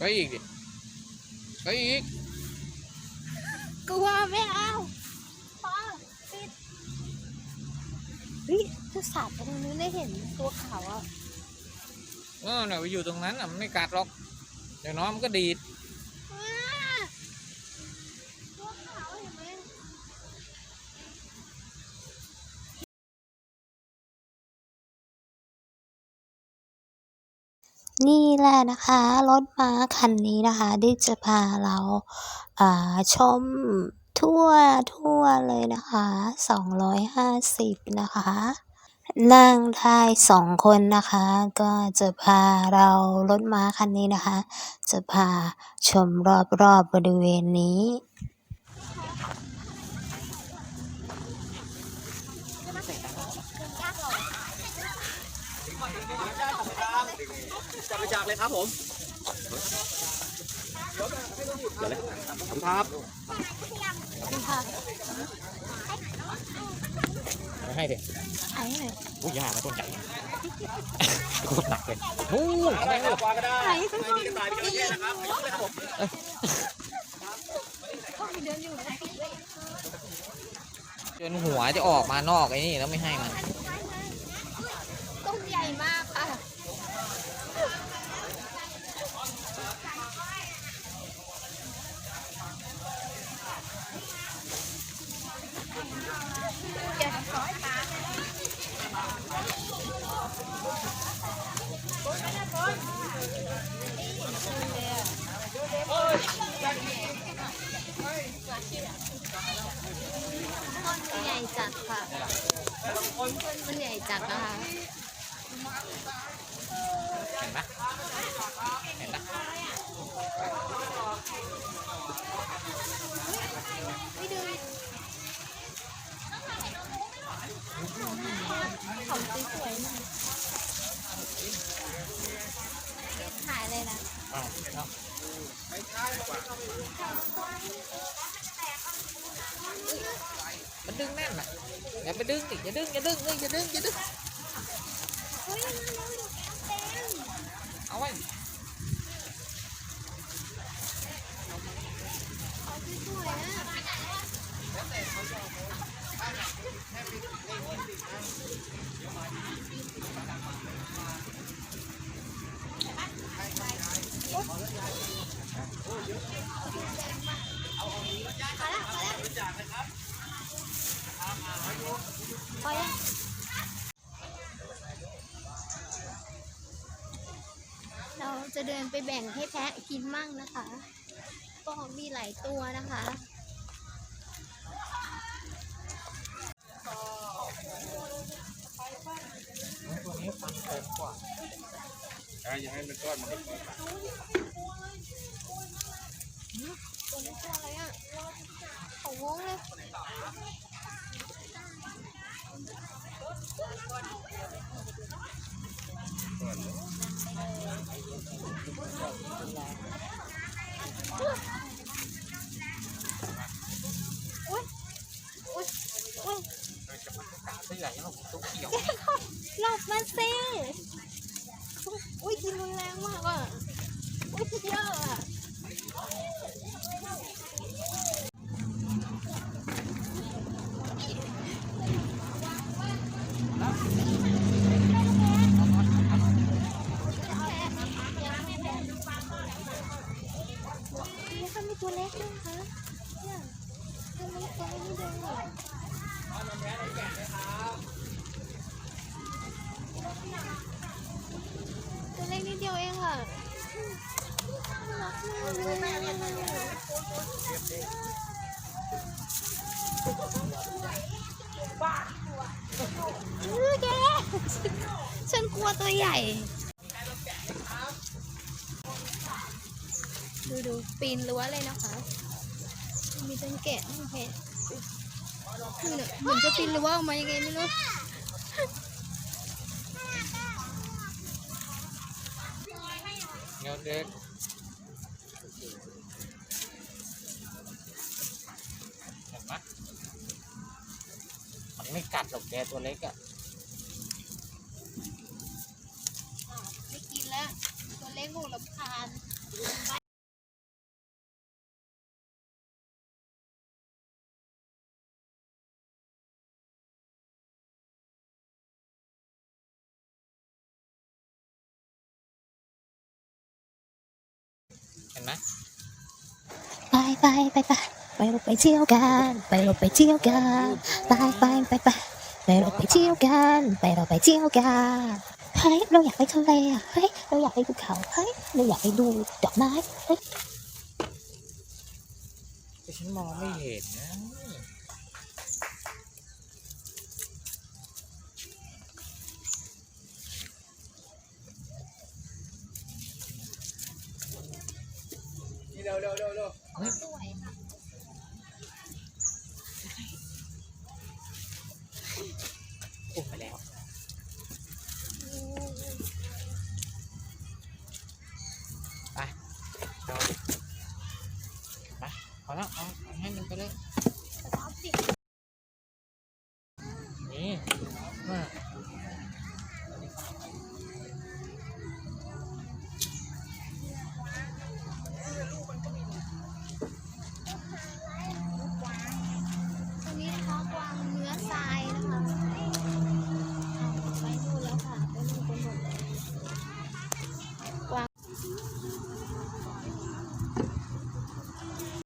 ไปอีกดิไปอีกกลัวไม่เอาพอปิดเฮ้ยจะสาดไปตรงนู้นได้เห็นตัวขาวอะเออเนี่ยไปอยู่ตรงนั้นอะมันไม่กัดหรอกเดี๋ยวน้องมันก็ดีด อ้าตัวขาวเห็นไหม นี่แหละนะคะรถม้าคันนี้นะคะที่จะพาเราาชมทั่วทั่วเลยนะคะ 250 นะคะ นั่งได้สองคนนะคะ ก็จะพาเรารถม้าคันนี้นะคะ จะพาชมรอบๆบบริเวณนี้ จับไปจากเลยครับผมเดี๋ยวเลยขอบคุณครับไม่ให้เด็กไอ้ไหนอุ้ยยากนะต้นใหญ่โคตรหนักเลยนู่นได้ครับกว่าก็ได้ไอ้ใครมีกระต่ายมีกระเทียมนะครับยกเลยครับผมจนหัวจะออกมานอกไอ้นี่แล้วไม่ให้มันต้นใหญ่มากค่ะ ต้นใหญ่ จันใหญ่จัดนะคะเห็นปะเห็นปะไม่ดูของสวยๆหน่อยถ่ายเลยนะอ้าวเอามันดึงแน่นอะ อย่าไปดึงดิอย่าดึงอย่าดึงเลยอย่าดึงอย่าดึงเฮ้ยมันน้องอยู่เต็มเอาไว้ของสวยๆอะพอ ยังเราจะเดินไปแบ่งให้แพะกินมั่งนะคะ ก็มีหลายตัวนะคะตัวนี้ฟันเต็มกว่าอย่าให้มันก้อนมันตัวนี้ตัวอะไรอะของวงเลยอุ้ยอุ้ย ตัวใหญ่ยังตัวเขียว หลบมาสิอุ้ยกินรุนแรงมากอะอุ้ยเยอะอะนี่ค่ะมีตัวเล็กด้วยนะคะเนี่ยตัวเล็กตัวเล็กนี่เดินอยู่ ตัวเล็กนิดเดียวเองค่ะน่ารักมากเลยอื้อแกฉันกลัวตัวใหญ่ ดูดูปีนรั้วเลยนะคะ มีต้นแกะโอเห็นเหมือนจะปีนรั้วออกมายังไงไม่รู้ เด็กเห็นไหมันไม่กัดหรอกแกตัวเล็กอะไม่กินแล้ว ตัวเล็กหูลำคาญ นไหมไปไปไปไปไปเราไปเที่ยวกัน ไปเราไปเที่ยวกันไปไปไปไปไปเราไปเที่ยวกัน ไปเราไปเที่ยวกันเฮ้ยเราอยากไปทะเลอะเฮ้ยเราอยากไปภูเขาเฮ้ยเราอยากไปดูดอกไม้เฮ้ยแต่ฉันมองไม่เห็นนะ เร็วเร็วเร็วโอ้ไปแล้วไปเอาไปพอแล้วเอาเอาให้มันไปเลยนี่มา